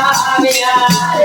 Hallelujah.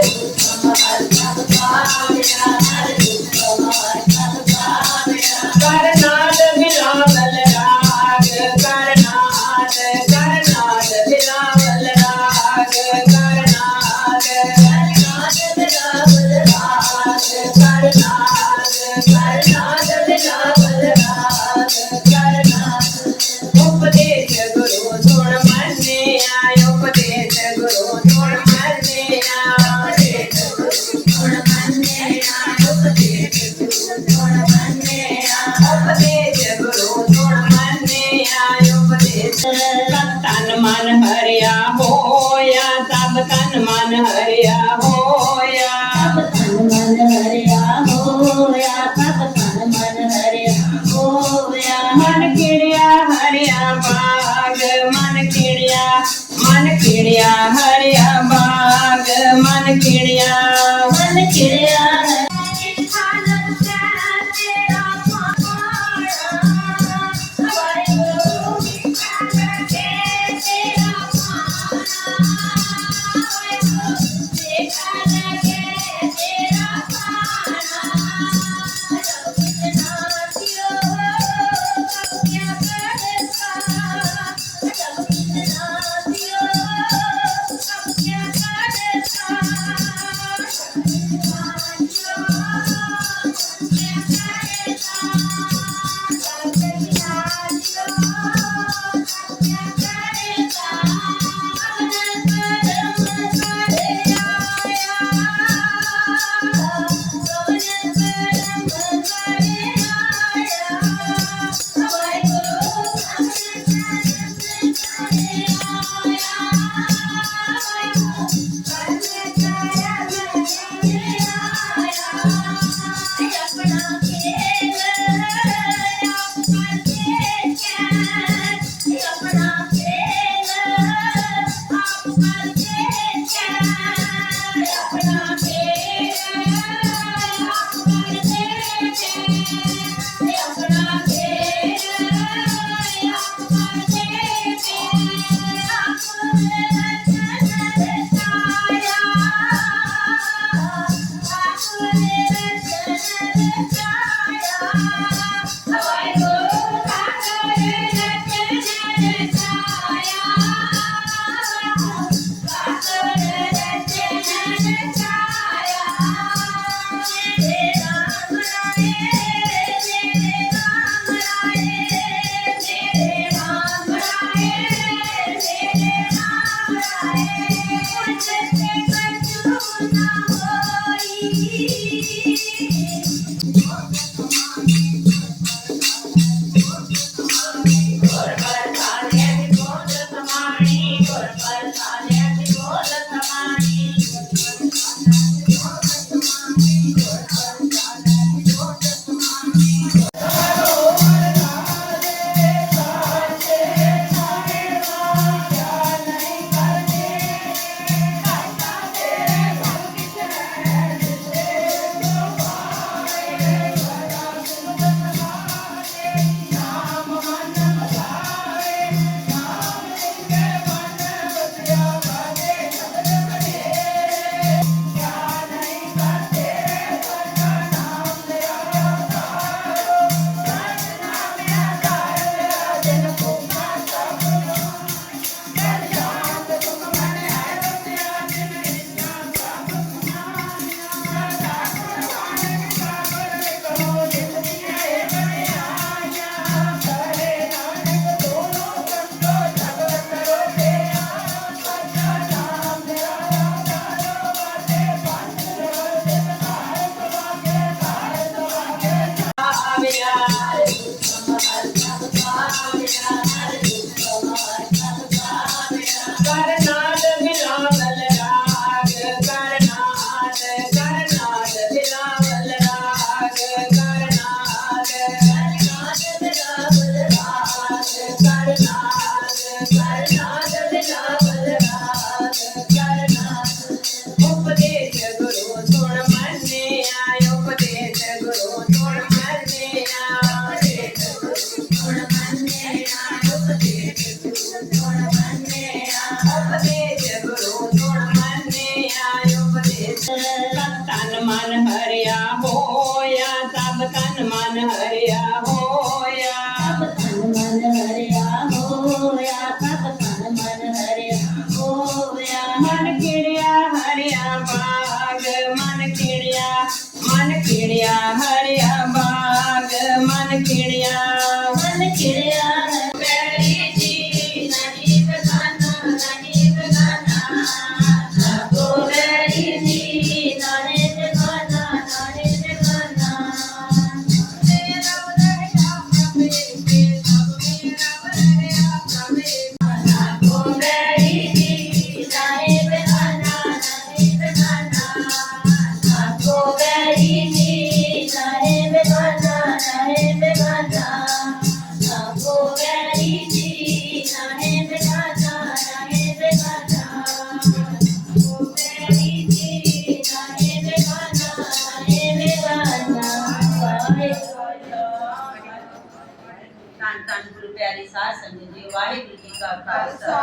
ਧੰਨ ਧੰਨ ਗੁਰੂ ਪਿਆਰੀ ਸਾਧ ਸੰਗਤ ਜੀ ਵਾਹਿਗੁਰੂ ਜੀ ਕਾ ਖਾਲਸਾ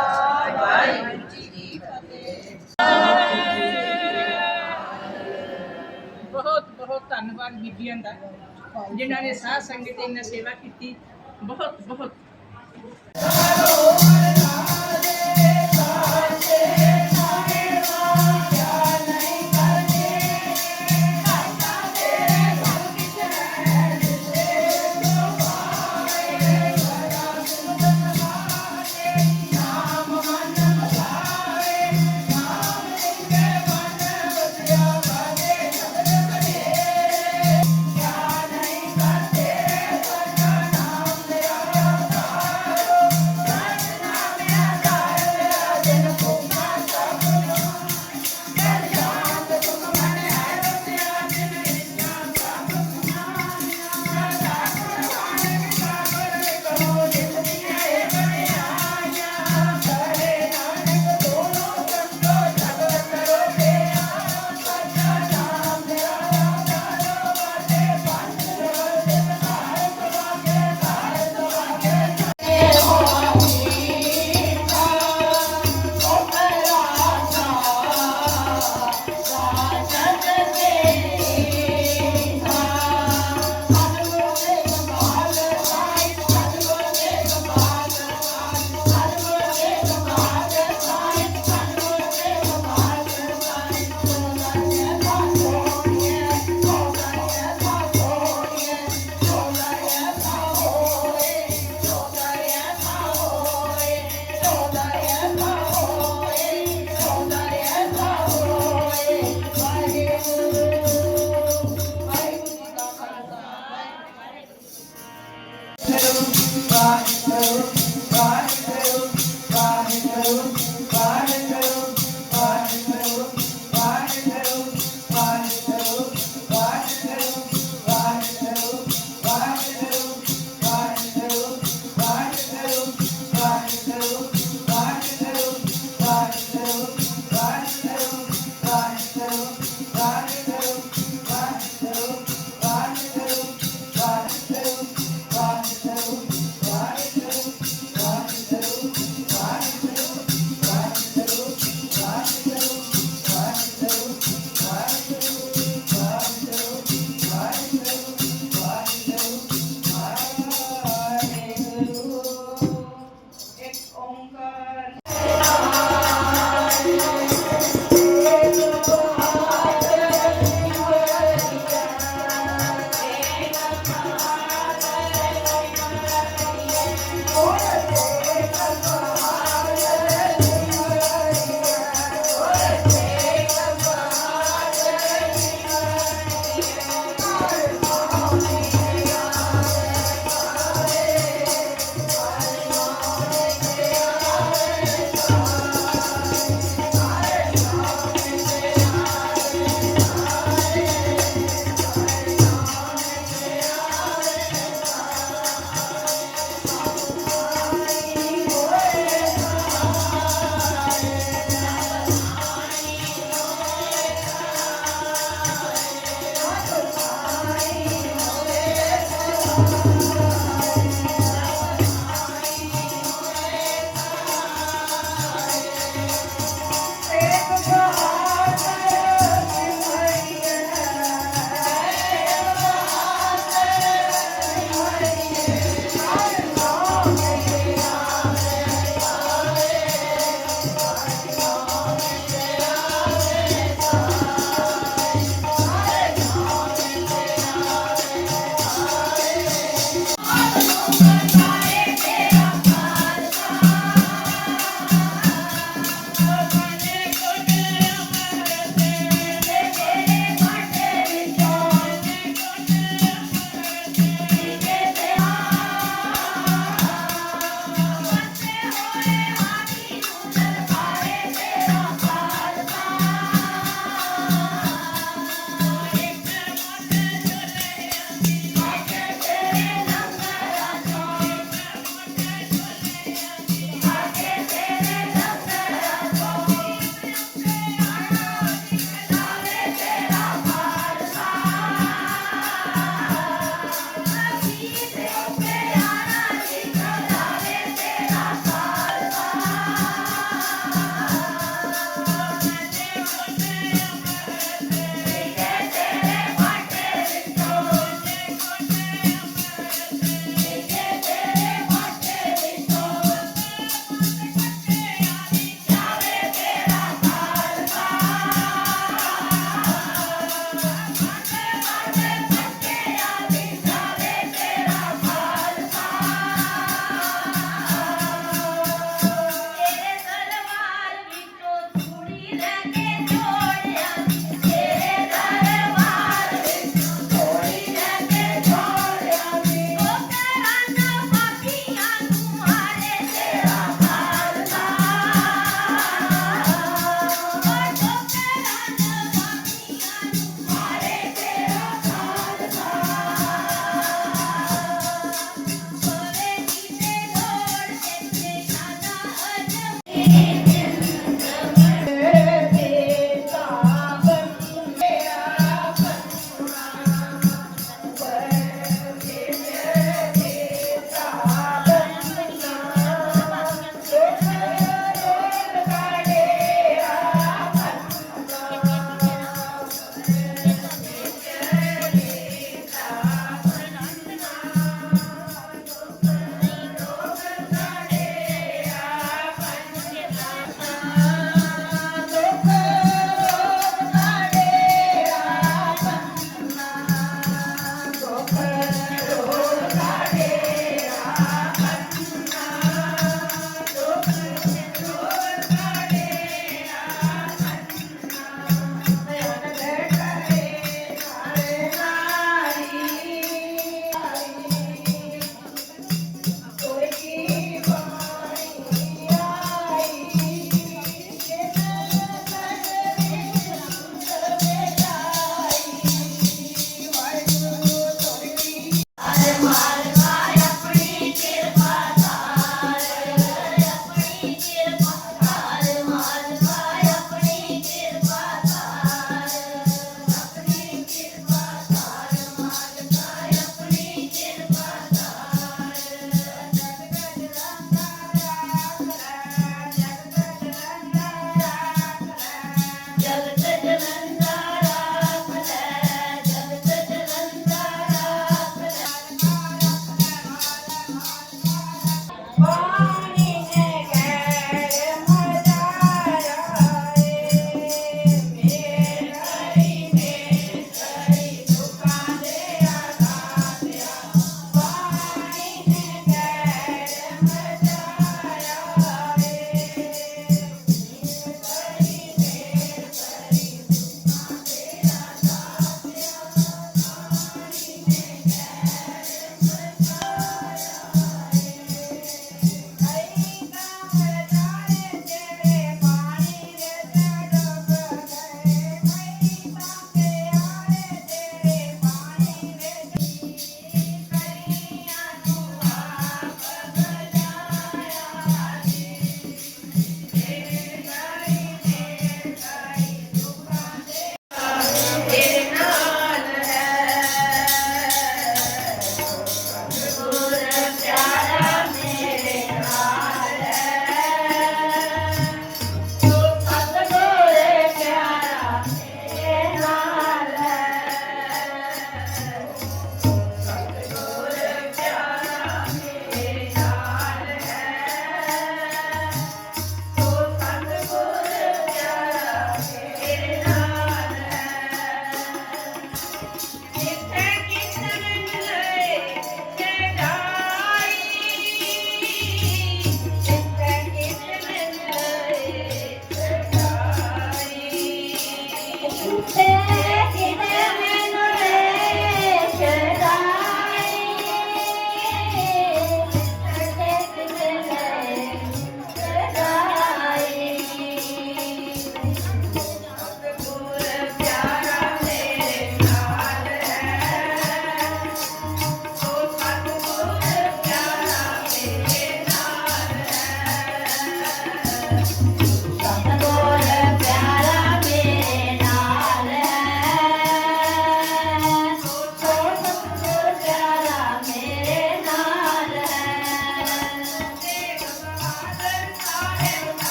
ਵਾਹਿਗੁਰੂ ਜੀ ਕੀ ਫਤਿਹ। ਬਹੁਤ ਬਹੁਤ ਧੰਨਵਾਦ ਬੀਬੀਆਂ ਦਾ ਜਿਨ੍ਹਾਂ ਨੇ ਸਾਧ ਸੰਗਤ ਦੀ ਇਹਨਾਂ ਸੇਵਾ ਕੀਤੀ। ਬਹੁਤ ਬਹੁਤ।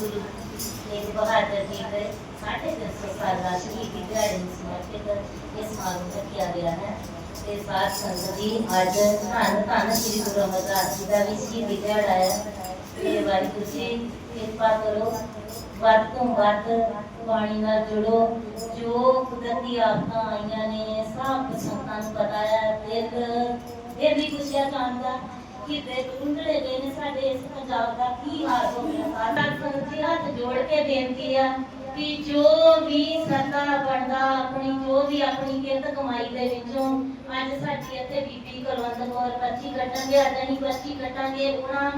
ਗੁਰੂ ਤੇਗ ਬਹਾਦਰ ਜੀ ਦੇ ਸਾਢੇ ਤਿੰਨ ਸੌ ਸਾਲਾ ਸ਼ਹੀਦੀ ਦਿਹਾੜੇ ਨੂੰ ਸਮਰਪਿਤ ਇਹ ਸਮਾਗਮ ਰੱਖਿਆ ਗਿਆ ਹੈ। ਤੇ ਸਾਧ ਸੰਗਤ ਜੀ, ਅੱਜ ਧੰਨ ਧੰਨ ਸ੍ਰੀ ਗੁਰੂ ਅਮਰਦਾਸ ਜੀ ਦਾ ਵੀ ਸ਼ਹੀਦੀ ਦਿਹਾੜਾ ਹੈ। ਤੇ ਵਾਹਿਗੁਰੂ ਜੀ, ਕਿਰਪਾ ਕਰੋ। ਵੱਧ ਤੋਂ ਵੱਧ ਬਾਣੀ ਨਾਲ ਜੁੜੋ। ਜੋ ਕੁਦਰਤੀ ਆਫਤਾਂ ਆਈਆਂ ਨੇ, ਸਭ ਸੰਤਾਂ ਨੂੰ ਪਤਾ ਹੈ। ਦਿਲ ਦਿਲ ਵੀ ਪੁੱਛਿਆ ਜਾਂਦਾ ਕਿ ਦੇ ਕੁੰਡਲੇ ਗਏ ਨੇ ਸਾਡੇ ਇਸ ਪੰਜਾਬ ਦਾ ਕੀ ਹਾਲ ਹੋ ਗਿਆ? ਸਾਡਾ ਸੰਗਤੀ ਹੱਥ ਜੋੜ ਕੇ ਬੇਨਤੀ ਆ ਕਿ ਜੋ ਵੀ ਸਰਦਾ ਬਣਦਾ, ਆਪਣੀ, ਜੋ ਵੀ ਆਪਣੀ ਕਿਰਤ ਕਮਾਈ ਦੇ ਵਿੱਚੋਂ ਅੱਜ ਸਾਡੀ ਇੱਥੇ ਬੀਬੀ ਕੁਲਵੰਤ ਕੌਰ ਪਰਚੀ ਕੱਟਾਂਗੇ ਅੱਜ ਪਰਚੀ ਕੱਟਾਂਗੇ, ਉਹਨਾਂ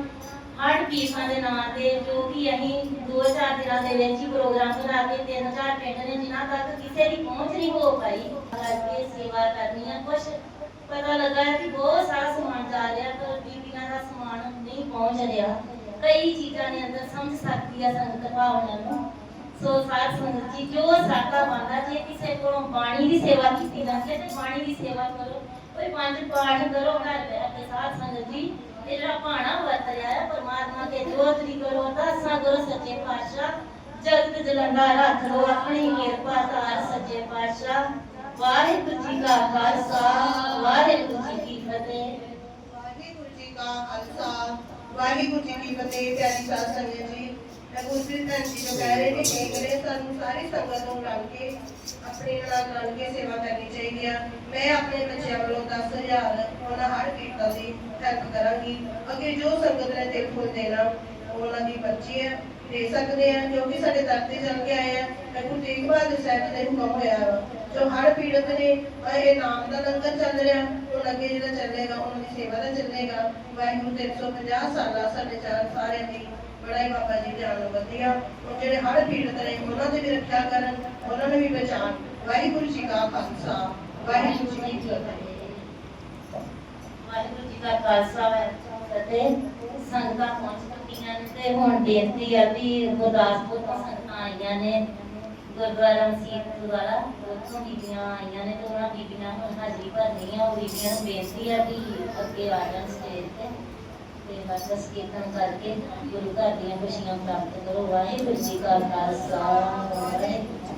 ਹਰ ਪੀਸਾਂ ਦੇ ਨਾਂ ਤੇ ਜੋ ਕਿ ਅਸੀਂ 2000 ਦਿਨਾਂ ਦੇ ਵਿੱਚ ਹੀ ਪ੍ਰੋਗਰਾਮ ਬਣਾ ਕੇ 3000 ਪਿੰਡ ਨੇ ਜਿਨ੍ਹਾਂ ਤੱਕ ਕਿਸੇ ਦੀ ਪਹੁੰਚ ਨਹੀਂ ਹੋ ਪਾਈ ਕਰਕੇ ਸੇਵਾ ਕਰਨੀ ਆ। ਕੁਛ ਪਤਾ ਲੱਗਾ ਕਿ ਬਹੁਤ ਸਾਰਾ ਸਮਾਨ ਜਾ ਰਿਹਾ ਪਰ ਬੀਬੀਆਂ ਦਾ ਸਮਾਨ ਨਹੀਂ ਪਹੁੰਚ ਰਿਹਾ। ਕਈ ਚੀਜ਼ਾਂ ਨੇ ਅੰਦਰ ਸਮਝ ਸਕਦੀ ਆ, ਸੰਗਤ ਭਾਵਨਾ ਨੂੰ। ਸੋ ਸਾਧ ਸੰਗਤ ਜੀ, ਜੋ ਸਾਡਾ ਬੰਦਾ ਜੇ ਕਿਸੇ ਕੋਲੋਂ ਬਾਣੀ ਦੀ ਸੇਵਾ ਕੀਤੀ ਜਾਂਦੀ ਤੇ ਬਾਣੀ ਦੀ ਸੇਵਾ ਕਰੋ। ਕੋਈ ਪੰਜ ਪਾਠ ਕਰੋ, ਘਰ ਬੈਠ ਸਾਧ ਸੰਗਤ ਜੀ ਇਹ ਜਿਹੜਾ ਭਾਣਾ ਵਰਤਿਆ ਹੈ, ਪਰਮਾਤਮਾ ਕੇ ਜੋਤ ਕਰੋ ਅਰਦਾਸਾਂ ਕਰੋ ਸੱਚੇ ਪਾਤਸ਼ਾਹ। ਜਗਤ ਜਲੰਦਾ ਰੱਖ ਲੋ ਆਪਣੀ ਕਿਰਪਾ ਤਾਰ ਸੱਚੇ ਪਾਤਸ਼ਾਹ। ਵਾਹਿਗੁਰੂ ਜੀ ਕਾ ਖਾਲਸਾ, ਵਾਹਿਗੁਰੂ ਜੀ ਕੀ ਫਤਿਹ। ਵਾਹਿਗੁਰੂ ਜੀ ਕਾ ਖਾਲਸਾ ਵਾਹਿਗੁਰੂ ਜੀ ਕੀ ਫਤਿਹ, ਪਿਆਰੀ ਸਾਧ ਸੰਗਤ ਜੀ। ਮੈਂ ਗੁਰਪ੍ਰੀਤ ਭੈਣ ਜੀ ਜੋ ਕਹਿ ਰਹੇ ਨੇ ਕਿ ਕਰੇ ਸਾਨੂੰ ਸਾਰੀ ਸੰਗਤ ਨੂੰ ਰਲ ਕੇ ਆਪਣੇ ਨਾਲ ਰਲ ਕੇ ਸੇਵਾ ਕਰਨੀ ਚਾਹੀਦੀ ਆ। ਮੈਂ ਆਪਣੇ ਬੱਚਿਆਂ ਵੱਲੋਂ 10000 ਉਹਨਾਂ ਹਰ ਕੀਰਤਨ ਦੀ ਹੈਲਪ ਕਰਾਂਗੀ। ਅੱਗੇ ਜੋ ਸੰਗਤ ਨੇ ਦਿਲ ਖੋਲ ਦੇਣਾ ਉਹਨਾਂ ਦੀ ਬੱਚੀ ਹੈ, ਦੇ ਸਕਦੇ ਆ। ਜੋ ਸਾਡੇ ਦਰ ਤੇ ਚੱਲ ਕੇ ਆਏ ਆ, ਮੈਂ ਗੁਰੂ ਤੇਗ ਬਹਾਦਰ ਸਾਹਿਬ ਜੀ ਹੁਕਮ ਹੋਇਆ ਵਾ। ਜੋ ਹਰ ਪੀੜਤ ਨੇ ਇਹ ਨਾਮ ਦਾ ਲੰਗਰ ਚੱਲ ਰਿਹਾ, ਉਹ ਅੱਗੇ ਜਿਹੜਾ ਚੱਲੇਗਾ, ਉਹਨਾਂ ਦੀ ਸੇਵਾ ਦਾ ਚੱਲੇਗਾ। ਵਾਹਿਗੁਰੂ 350 ਸਾਲਾ ਸਾਡੇ ਚਾਰ ਸਾਰਿਆਂ ਦੀ ਬੜਾ ਬਾਬਾ ਜੀ ਜਾਨ ਵਧੀਆ ਉਹ ਜਿਹੜੇ ਹਰ ਪੀੜਤ ਨੇ, ਉਹਨਾਂ ਦੀ ਵੀ ਰੱਖਿਆ ਕਰਨ, ਉਹਨਾਂ ਨੂੰ ਵੀ ਬਚਾਉਣ। ਵਾਹਿਗੁਰੂ ਜੀ ਕਾ ਖਾਲਸਾ, ਵਾਹਿਗੁਰੂ ਜੀ ਕੀ ਫਤਿਹ। ਵਾਹਿਗੁਰੂ ਜੀ ਦਾ ਖਾਲਸਾ ਅਤੇ ਸੰਗਤਾਂ ਪਹੁੰਚ ਚੁੱਕੀਆਂ ਤੇ ਹੁਣ ਬੇਨਤੀ ਆ ਵੀ ਗੁਰਦਾਸਪੁਰ ਤੋਂ ਸੰਗਤਾਂ ਆਈਆਂ ਨੇ। ਗੁਰਦੁਆਰਾ ਮਸੀਤ ਗੁਰਦੁਆਰਾ ਉੱਥੋਂ ਬੀਬੀਆਂ ਆਈਆਂ ਨੇ ਤੇ ਉਹਨਾਂ ਬੀਬੀਆਂ ਨੂੰ ਹਾਜ਼ਰੀ ਭਰਨੀ ਆ, ਉਹ ਬੀਬੀਆਂ ਨੂੰ ਬੇਨਤੀ ਆ ਵੀ ਅੱਗੇ ਆ ਜਾਣ ਸਟੇਜ ਤੇ। ਤੇ ਬਸ ਬਸ ਕੀਰਤਨ ਕਰਕੇ ਗੁਰੂ ਘਰ ਦੀਆਂ ਖੁਸ਼ੀਆਂ ਪ੍ਰਾਪਤ ਕਰੋ। ਵਾਹਿਗੁਰੂ ਜੀ ਕਾ ਖਾਲਸਾ, ਵਾਹਿਗੁਰੂ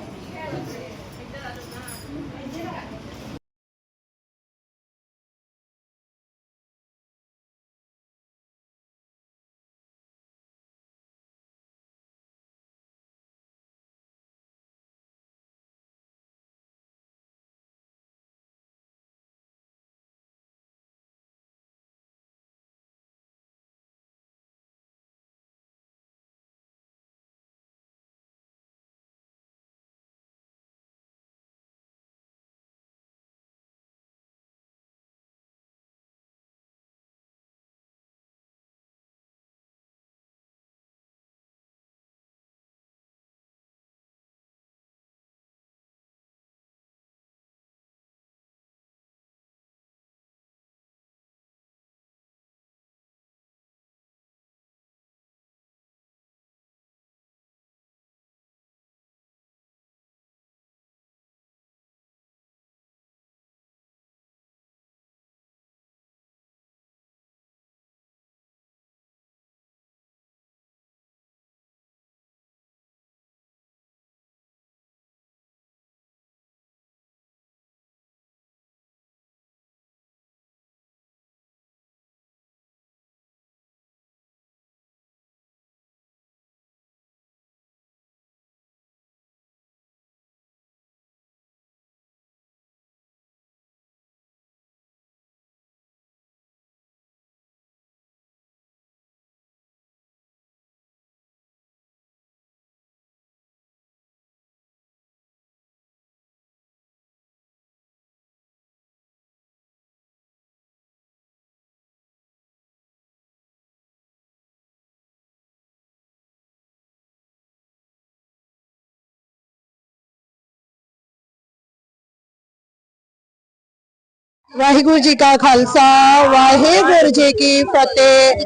ਵਾਹਿਗੁਰੂ ਜੀ ਕਾ ਖਾਲਸਾ, ਵਾਹਿਗੁਰੂ ਜੀ ਕੀ ਫਤਿਹ।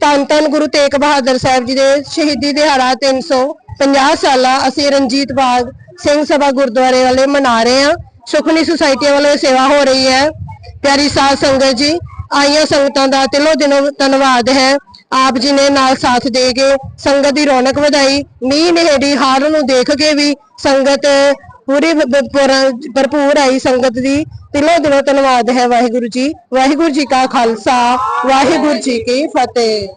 ਧੰਨ ਧੰਨ ਗੁਰੂ ਤੇਗ ਬਹਾਦਰ ਸਾਹਿਬ ਜੀ ਦੇ ਸ਼ਹੀਦੀ ਦਿਹਾੜਾ 350 ਸਾਲਾ ਅਸੀਂ ਰਣਜੀਤ ਬਾਗ ਸਿੰਘ ਸਭਾ ਗੁਰਦੁਆਰੇ ਵਾਲੇ ਮਨਾ ਰਹੇ ਹਾਂ। ਸੁਖਨੀ ਸੁਸਾਇਟੀ ਵੱਲੋਂ ਸੇਵਾ ਹੋ ਰਹੀ ਹੈ। ਪਿਆਰੀ ਸਾਧ ਸੰਗਤ ਜੀ, ਆਈਆਂ ਸੰਗਤਾਂ ਦਾ ਤਿਲੋ ਦਿਨੋਂ ਧੰਨਵਾਦ ਹੈ। ਆਪ ਜੀ ਨੇ ਨਾਲ ਸਾਥ ਦੇ ਕੇ ਸੰਗਤ ਦੀ ਰੌਣਕ ਵਧਾਈ। ਮੀਂਹ ਨੇੜੀ ਹਾਰ ਨੂੰ ਦੇਖ ਕੇ ਵੀ ਸੰਗਤ ਪੂਰੀ ਭਰਪੂਰ ਆਈ ਸੰਗਤ ਦੀ। ਦਿਲੋਂ ਦਿਲੋਂ ਧੰਨਵਾਦ ਹੈ ਵਾਹਿਗੁਰੂ ਜੀ। ਵਾਹਿਗੁਰੂ ਜੀ ਕਾ ਖਾਲਸਾ। ਵਾਹਿਗੁਰੂ ਜੀ ਕੀ ਫਤਿਹ।